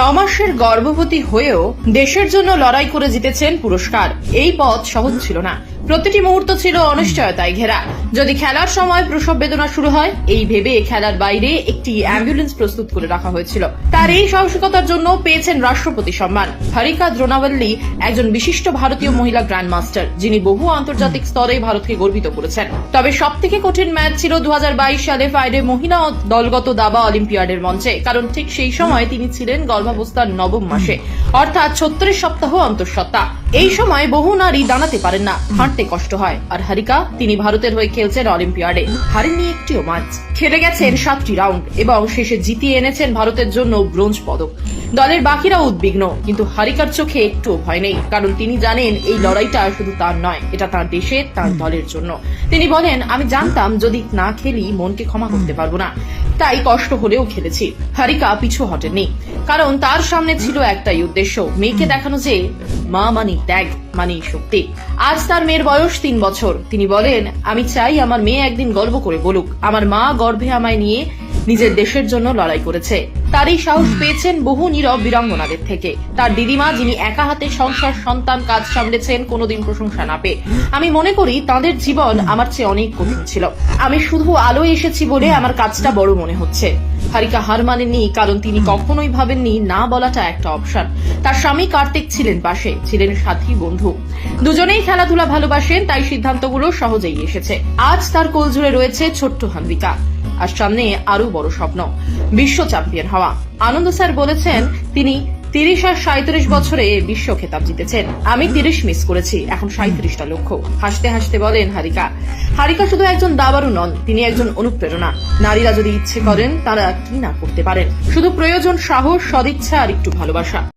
মাসের গর্ভবতী হয়েও দেশের জন্য লড়াই করে জিতেছেন পুরস্কার। এই পথ সহজ ছিল না। প্রতিটি মুহূর্ত ছিল অনিশ্চয়তায় ঘেরা। যদি খেলার সময় প্রসব বেদনা শুরু হয় এই ভেবে খেলার বাইরে একটি অ্যাম্বুলেন্স প্রস্তুত করে রাখা হয়েছিল। তার এই সাহসিকতার জন্য পেয়েছেন রাষ্ট্রপতি সম্মান। হারিকা দ্রোনাবল্লী একজন বিশিষ্ট ভারতীয় মহিলা গ্র্যান্ড মাস্টার যিনি বহু আন্তর্জাতিক স্তরে ভারতকে গর্বিত করেছেন। তবে সব থেকে কঠিন ম্যাচ ছিল দু হাজার বাইশ সালে ফাইডে মহিলা দলগত দাবা অলিম্পিয়াডের মঞ্চে কারণ ঠিক সেই সময় তিনি ছিলেন গর্ভাবস্থার নবম মাসে। অর্থাৎ ছত্রিশ সপ্তাহ অন্তঃসত্ত্বা। এই সময় বহু নারী দাঁড়াতে পারেন না, হাঁটতে কষ্ট হয়। আর হারিকা, তিনি ভারতের হয়ে খেলছেন অলিম্পিয়াডে। হারেননি একটিও ম্যাচ। খেলে গেছেন সাতটি রাউন্ড এবং শেষে জিতিয়ে এনেছেন ভারতের জন্য ব্রোঞ্জ পদক। দলের বাকিরা উদ্বিগ্ন, কিন্তু হারিকার চোখে একটুও ভয় নেই, কারণ তিনি জানেন এই লড়াইটা শুধু তার নয়, এটা তার দেশের, তার দলের জন্য। তিনি বলেন, আমি জানতাম যদি না খেলি মনকে ক্ষমা করতে পারব না। তাই কষ্ট হলেও খেলেছি। হারিকা পিছু হটেনি কারণ তার সামনে ছিল একটাই উদ্দেশ্য, মেয়েকে দেখানো যে মা মানি ত্যাগ, মানি শক্তি। আজ তার মেয়ের বয়স তিন বছর। তিনি বলেন, আমি চাই আমার মেয়ে একদিন গর্ব করে বলুক। আমার মা গর্ভে আমায় নিয়ে নিজের দেশের জন্য লড়াই করেছে। তার এই সাহস পেয়েছেন বহু নীরব বীরাঙ্গনাদের থেকে। তার দিদিমা, যিনি একা হাতে সংসার, সন্তান, কাজ সামলেছেন, কোনোদিন প্রশংসা না পেয়ে। আমি মনে করি, তাদের জীবন আমার চেয়ে অনেক কঠিন ছিল। আমি শুধু আলোয় এসেছি বলে আমার কাজটা বড় মনে হচ্ছে। হারিকা হার মানেননি, কারণ তিনি কখনোই ভাবেননি, না বলাটা একটা অপশন। তার স্বামী কার্তিক ছিলেন পাশে, ছিলেন সাথী বন্ধু। দুজনেই খেলাধুলা ভালোবাসেন, তাই সিদ্ধান্তগুলো সহজেই এসেছে। আজ তার কোল জুড়ে রয়েছে ছোট্ট হানবিকা। আর সামনে আরও বড় স্বপ্ন, বিশ্ব চ্যাম্পিয়ন হওয়া। আনন্দ স্যার বলেছেন, তিনি তিরিশ আর সাঁত্রিশ বছরে বিশ্ব খেতাব জিতেছেন। আমি তিরিশ মিস করেছি, এখন সাঁত্রিশটা লক্ষ্য হাসতে হাসতে বলেন হারিকা। হারিকা শুধু একজন দাবারু নন, তিনি একজন অনুপ্রেরণা। নারীরা যদি ইচ্ছে করেন, তারা কি না করতে পারেন? শুধু প্রয়োজন সাহস, সদিচ্ছা আর একটু ভালোবাসা।